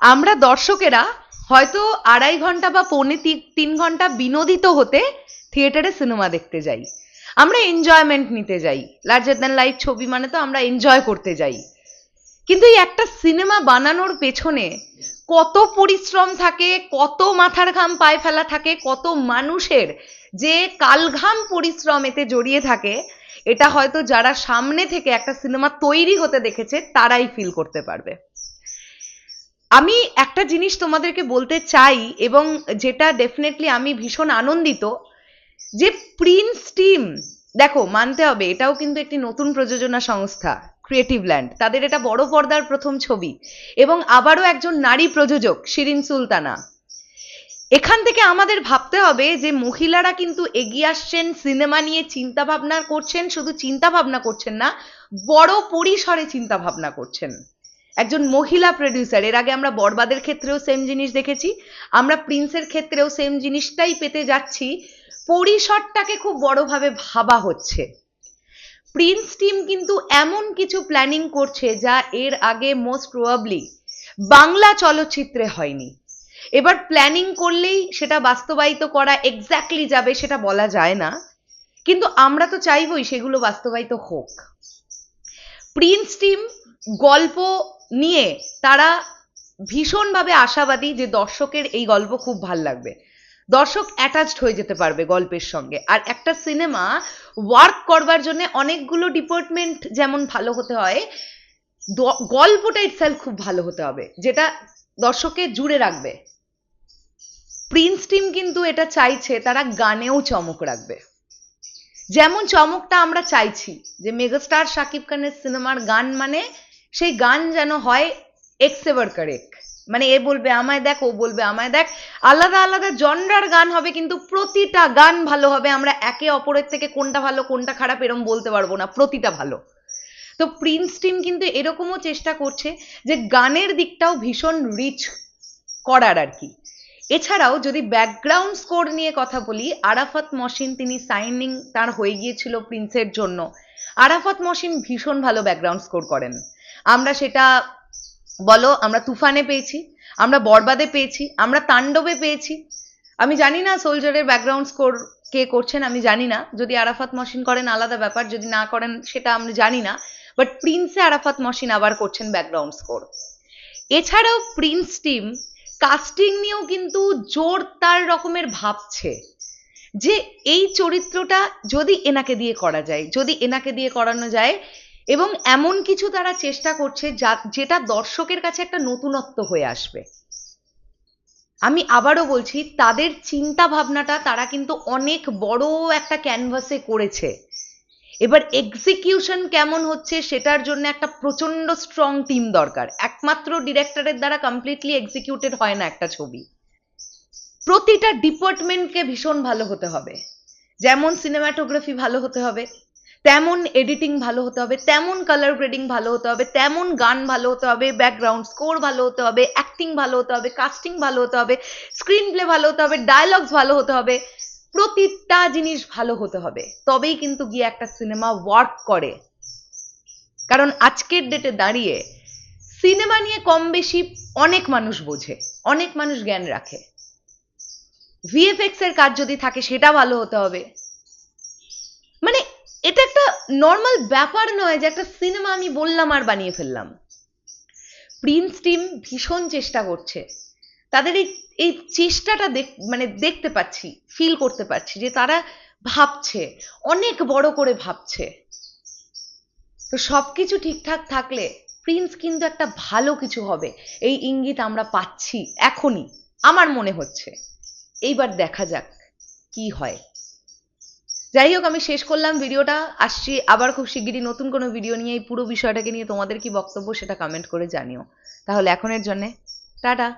আমরা দর্শকেরা হয়তো আড়াই ঘণ্টা বা পৌনে তিন ঘণ্টা বিনোদিত হতে থিয়েটারে সিনেমা দেখতে যাই। আমরা এনজয়মেন্ট নিতে যাই। লার্জার দ্যান লাইফ ছবি মানে তো আমরা এনজয় করতে যাই। কিন্তু এই একটা সিনেমা বানানোর পেছনে কত পরিশ্রম থাকে, কত মাথার ঘাম পায়ে ফেলা থাকে, কত মানুষের যে কালঘাম পরিশ্রম এতে জড়িয়ে থাকে, এটা হয়তো যারা সামনে থেকে একটা সিনেমা তৈরি হতে দেখেছে, তারাই ফিল করতে পারবে। আমি একটা জিনিস তোমাদেরকে বলতে চাই এবং যেটা ডেফিনেটলি আমি ভীষণ আনন্দিত যে প্রিন্স টিম দেখো মানতে হবে, এটাও কিন্তু একটি নতুন প্রযোজনা সংস্থা ক্রিয়েটিভ ল্যান্ড তাদের এটা বড় পর্দার প্রথম ছবি এবং আবারও একজন নারী প্রযোজক, শিরিন সুলতানা। এখান থেকে আমাদের ভাবতে হবে যে মহিলারা কিন্তু এগিয়ে আসছেন, সিনেমা নিয়ে চিন্তা ভাবনা করছেন, শুধু চিন্তা ভাবনা করছেন না, বড় পরিসরে চিন্তা ভাবনা করছেন। একজন মহিলা প্রডিউসার এর আগে আমরা বরবাদের ক্ষেত্রেও সেম জিনিস দেখেছি, আমরা প্রিন্সের ক্ষেত্রেও সেম জিনিসটাই পেতে যাচ্ছি, পরিসরটাকে খুব বড়ভাবে ভাবা হচ্ছে। প্রিন্স টিম কিন্তু এমন কিছু প্ল্যানিং করছে যা এর আগে মোস্ট প্রবাবলি বাংলা চলচ্চিত্রে হয়নি। এবার প্ল্যানিং করলেই সেটা বাস্তবায়িত করা এক্স্যাক্টলি যাবে সেটা বলা যায় না, কিন্তু আমরা তো চাইবই সেগুলো বাস্তবায়িত হোক। প্রিন্স টিম গল্প নিয়ে তারা ভীষণভাবে আশাবাদী যে দর্শকের এই গল্প খুব ভালো লাগবে। দর্শক অ্যাটাচড হয়ে যেতে পারবে গল্পের সঙ্গে। আর একটা সিনেমা ওয়ার্ক করবার জন্য অনেকগুলো ডিপার্টমেন্ট যেমন ভালো হতে হয় গল্পটা ইটসেলফ খুব ভালো হতে হবে, যেটা দর্শককে জুড়ে রাখবে। প্রিন্স টিম কিন্তু এটা চাইছে, তারা গানেও চমক রাখবে। যেমন চমকটা আমরা চাইছি, যে মেগাস্টার শাকিব খানের সিনেমার গান মানে সেই গান যেন হয় এক্সেভার কারেক্ট মানে এ বলবে আমায় দেখ, ও বলবে আমায় দেখ। আলাদা আলাদা জনরার গান হবে, কিন্তু প্রতিটা গান ভালো হবে। আমরা একে অপরের থেকে কোনটা ভালো, কোনটা খারাপ এরম বলতে পারব না। প্রতিটা ভালো। তো প্রিন্স টিম কিন্তু এরকমও চেষ্টা করছে যে গানের দিকটাও ভীষণ রিচ করার আর কি। এছাড়াও যদি ব্যাকগ্রাউন্ড স্কোর নিয়ে কথা বলি, আরাফাত মসিন তিনি সাইনিং তার হয়ে গিয়েছিল প্রিন্সের জন্য। আরাফাত মসিন ভীষণ ভালো ব্যাকগ্রাউন্ড স্কোর করেন। আমরা সেটা বলো, আমরা তুফানে পেয়েছি, আমরা বরবাদে পেয়েছি, আমরা তাণ্ডবে পেয়েছি। আমি জানি না সোলজারের ব্যাকগ্রাউন্ড স্কোর কে করছেন, আমি জানি না। যদি আরাফাত মসিন করেন, আলাদা ব্যাপার। যদি না করেন, সেটা আমি জানি না। বাট প্রিন্সে আরাফাত মসিন আবার করছেন ব্যাকগ্রাউন্ড স্কোর এছাড়াও প্রিন্স টিম কাস্টিং নিয়েও কিন্তু জোর তার রকমের ভাবছে। যে এই চরিত্রটা যদি এনাকে দিয়ে করা যায়, যদি এনাকে দিয়ে করানো যায় এবং এমন কিছু তারা চেষ্টা করছে যা, যেটা দর্শকের কাছে একটা নতুনত্ব হয়ে আসবে। আমি আবারও বলছি, তাদের চিন্তা ভাবনাটা তারা কিন্তু অনেক বড় একটা ক্যানভাসে করেছে। এবার এক্সিকিউশন কেমন হচ্ছে সেটার জন্য একটা প্রচণ্ড স্ট্রং টিম দরকার। একমাত্র ডিরেক্টরের দ্বারা কমপ্লিটলি এক্সিকিউটেড হয় না একটা ছবি। প্রতিটা ডিপার্টমেন্টকে ভীষণ ভালো হতে হবে। যেমন সিনেমাটোগ্রাফি ভালো হতে হবে তেমন এডিটিং ভালো হতে হবে তেমন কালার গ্রেডিং ভালো হতে হবে তেমন গান ভালো হতে হবে ব্যাকগ্রাউন্ড স্কোর ভালো হতে হবে অ্যাক্টিং ভালো হতে হবে কাস্টিং ভালো হতে হবে স্ক্রিন প্লে ভালো হতে হবে ডায়লগস ভালো হতে হবে প্রতিটা জিনিস ভালো হতে হবে তবেই কিন্তু গিয়ে একটা সিনেমা ওয়ার্ক করে কারণ আজকের ডেটে দাঁড়িয়ে সিনেমা নিয়ে কম বেশি অনেক মানুষ বোঝে অনেক মানুষ জ্ঞান রাখে ভিএফএক্স এর কাজ যদি থাকে সেটা ভালো হতে হবে মানে নর্মাল ব্যাপার নয় যে একটা সিনেমা আমি বললাম আর বানিয়ে ফেললাম। প্রিন্স টিম ভীষণ চেষ্টা করছে। তাদের এই এই চেষ্টাটা দেখ মানে দেখতে পাচ্ছি ফিল করতে পারছি যে তারা ভাবছে, অনেক বড় করে ভাবছে। তো সবকিছু ঠিকঠাক থাকলে প্রিন্স কিন্তু একটা ভালো কিছু হবে। এই ইঙ্গিত আমরা পাচ্ছি এখনই, আমার মনে হচ্ছে। এইবার দেখা যাক কি হয়। যাই হোক, আমি শেষ করলাম ভিডিওটা। আসছি আবার খুব শিগগিরই নতুন কোনো ভিডিও নিয়ে এই পুরো বিষয়টাকে নিয়ে তোমাদের কি বক্তব্য সেটা কমেন্ট করে জানিও। তাহলে এখনের জন্যে, টাটা।